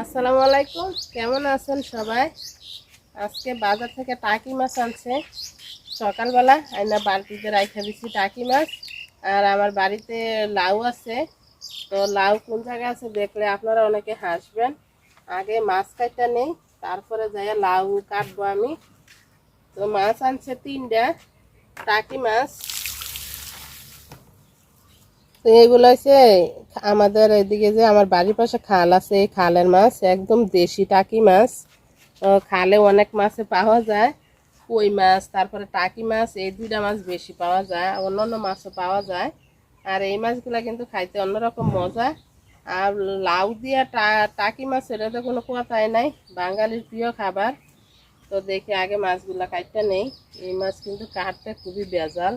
আসসালামু আলাইকুম। কেমন আছেন সবাই? আজকে বাজার থেকে টাকি মাছ আনছে। সকালবেলা আইনা বালতিতে রাইখা দিচ্ছি টাকি মাছ। আর আমার বাড়িতে লাউ আছে। তো লাউ কোন জায়গায় আছে দেখলে আপনারা অনেকে হাসবেন। আগে মাছ কাটটা নেই, তারপরে যাই লাউ কাটবো আমি। তো মাছ আনছে তিনটা, টাকি মাছ। তো এগুলো হচ্ছে আমাদের এদিকে যে আমার বাড়ির পাশে খাল আছে, এই খালের মাছ একদম দেশি টাকি মাছ। খালে অনেক মাছে পাওয়া যায়, কই মাছ, তারপরে টাকি মাছ, এই দুইটা মাছ বেশি পাওয়া যায় অন্য অন্য মাছও পাওয়া যায়। আর এই মাছগুলো কিন্তু খাইতে অন্যরকম মজা। আর লাউ দিয়া টাকি মাছ এটা তো কোনো কথাই নাই, বাঙালির প্রিয় খাবার। তো দেখি আগে মাছগুলো কাটতে নেই, এই মাছ কিন্তু কাটতে খুবই বেজাল।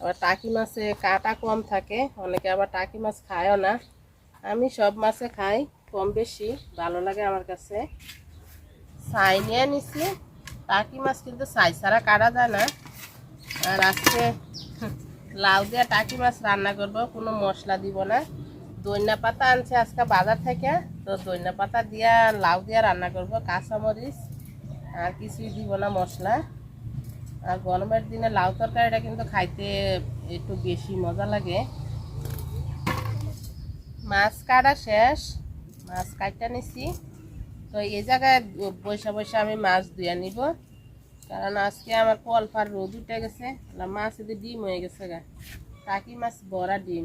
আবার টাকি মাছে কাটা কম থাকে, অনেকে আবার টাকি মাছ খায়ও না। আমি সব মাছে খাই, কম বেশি, ভালো লাগে আমার কাছে। ছাই নিয়ে নিছি, টাকি মাছ কিন্তু ছাই ছাড়া কাটা যায় না। আর আজকে লাউ দিয়ে টাকি মাছ রান্না করব, কোনো মশলা দিব না। দইনা পাতা আনছে আজকে বাজার থেকে, তো দইনা পাতা দিয়া, লাউ দিয়া রান্না করব, কাঁচামরিচ, আর কিছুই দিব না মশলা। আর গরমের দিনে লাউ তরকারিটা কিন্তু খাইতে একটু বেশি মজা লাগে। মাছ কাটা শেষ, মাছ কাটটা নিছি। তো এই জায়গায় বৈশা বৈশা আমি মাছ ধুয়ে নিব। কারণ আজকে আমার কলফার রোদ উঠে গেছে মাছ এতে ডিম হয়ে গেছে গা। টাকি মাছ বড়া ডিম।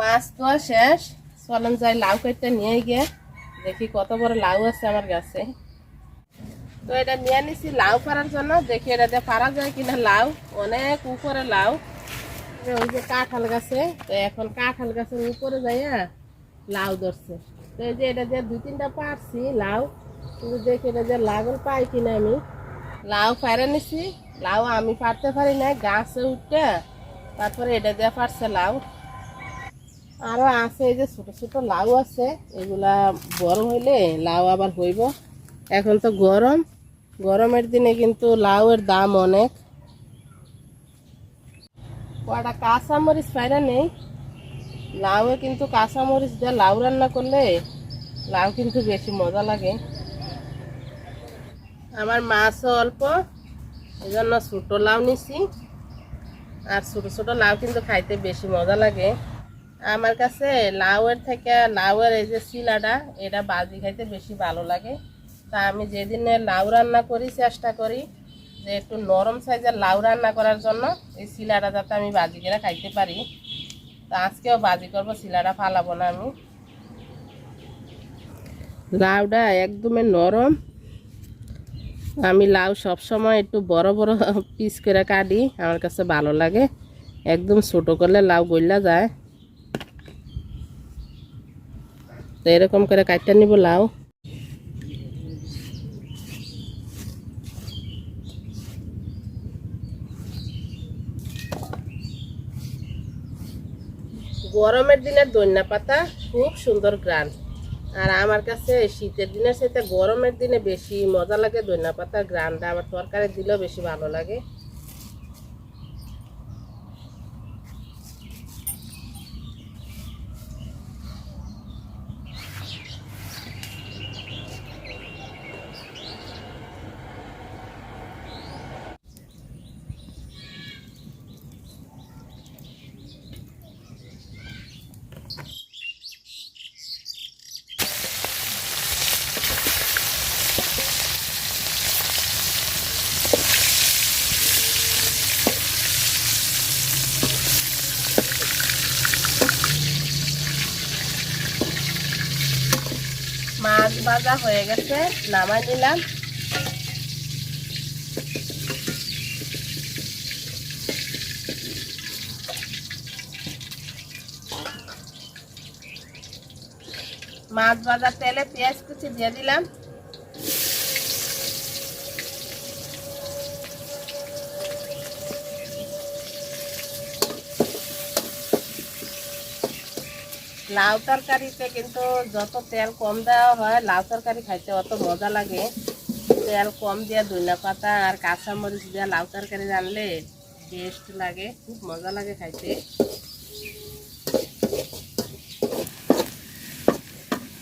মাছ ধোয়া শেষ, চলেন যাই লাউ কাটতে নিয়ে গিয়ে। দেখি কত বড় লাউ আছে আমার গাছে তো এটা নিয়ে নিছি লাউ পারার জন্য। দেখি এটা দিয়ে পারা যায় কিনা লাউ। অনেক উপরে লাউ। ওই যে কাঁঠাল গাছে। তো এখন কাঁঠাল গাছের উপরে যাইয়া লাউ ধরছে। তো এই যে এটা দিয়ে দুই তিনটা পারছি লাউ। কিন্তু দেখি এটা যে লাগল পাই কিনা আমি। লাউ পাইরা নিছি। লাউ আমি পারতে পারি না গাছে উঠতে তারপরে এটা দিয়ে পারছে লাউ। আরও আছে এই যে ছোট ছোট লাউ আছে, এগুলা বড় হইলে লাউ আবার হইব। এখন তো গরম, গরমের দিনে কিন্তু লাউয়ের দাম অনেক। কটা কাঁচামরিচ পায়রা নেই? লাউয়ে কিন্তু কাঁচামরিচ দিয়ে লাউ রান্না করলে লাউ কিন্তু বেশি মজা লাগে। আমার মাছও অল্প এই জন্য ছোটো লাউ নিছি। আর ছোটো ছোটো লাউ কিন্তু খাইতে বেশি মজা লাগে। আমার কাছে লাউয়ের থেকে, লাউয়ের এই যে শিলাটা, এটা বাজি খাইতে বেশি ভালো লাগে। তা আমি যেদিনে লাউ রান্না করি, চেষ্টা করি যে একটু নরম সাইজের লাউ রান্না করার জন্য এই শিলাটা যাতে আমি বাজি করে খাইতে পারি। তা আজকেও বাজি করব, শিলাটা ফালাবো না আমি। লাউটা একদমই নরম। আমি লাউ সবসময় একটু বড় বড় পিস করে কাটি, আমার কাছে ভালো লাগে। একদম ছোটো করলে লাউ গইলা যায়। তো এরকম করে কাটতে নিব, লাউ। গরমের দিনের দৈন্যা পাতা খুব সুন্দর গ্রান। আর আমার কাছে শীতের দিনের সাথে গরমের দিনে বেশি মজা লাগে দৈন্যা পাতার গ্রানটা। আমার তরকারি দিলেও বেশি ভালো লাগে। মাছ ভাজা হয়ে গেছে নামাই নিলাম। মাছ ভাজা তেলে পেঁয়াজ কুচি দিয়ে দিলাম। লাউ তরকারিতে কিন্তু যত তেল কম দেওয়া হয়, লাউ তরকারি খাইতে অত মজা লাগে। তেল কম দিয়া ধনিয়া পাতা আর কাঁচামরিচ দিয়া লাউ তরকারি রানলে টেস্ট লাগে, খুব মজা লাগে খাইতে।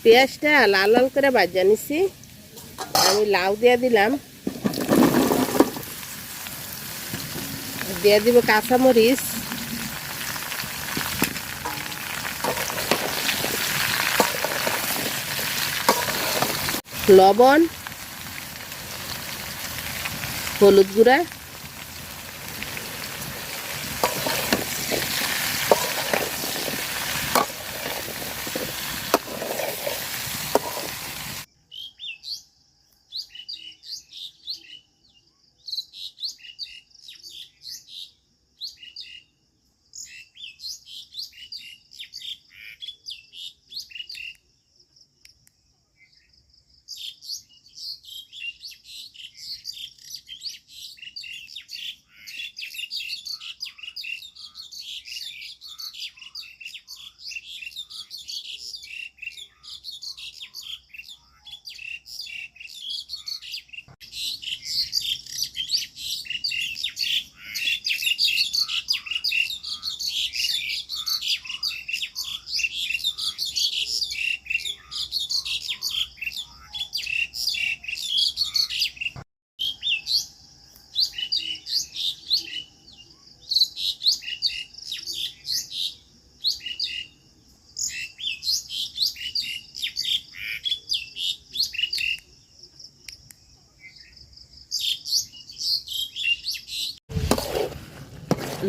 পেঁয়াজটা লাল লাল করে বাজা নিছি। আমি লাউ দিয়া দিলাম। দিয়ে দিব কাঁচামরিচ। লবণ হলুদ গুঁড়া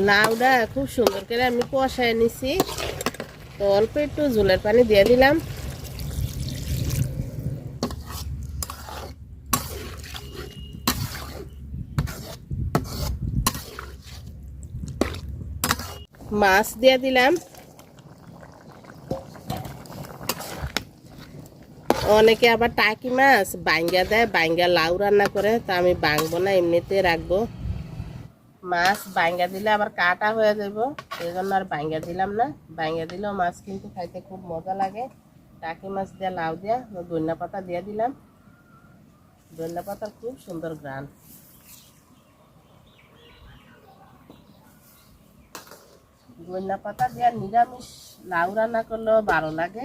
লাউটা খুব সুন্দর করে আমি কষায় নিছি। তো অল্প একটু ঝোলের পানি দিয়ে দিলাম। মাছ দিয়ে দিলাম। অনেকে আবার টাকি মাছ বাঙ্গা দেয় বাঙ্গা লাউ রান্না করে, তা আমি বাঙবো না এমনিতে রাখব। মাছ বাঙ্গা দিলে আবার কাটা হয়ে যাব এই জন্য আর বাঙ্গা দিলাম না। বাঙ্গা দিলেও মাছ কিন্তু খাইতে খুব মজা লাগে। টাকি মাছ দিয়ে, লাউ দিয়া ধনিয়া পাতা দিয়ে দিলাম। ধনিয়া পাতার খুব সুন্দর গ্রান। ধনিয়া পাতা দিয়ে নিরামিষ লাউ রান্না করলেও ভালো লাগে।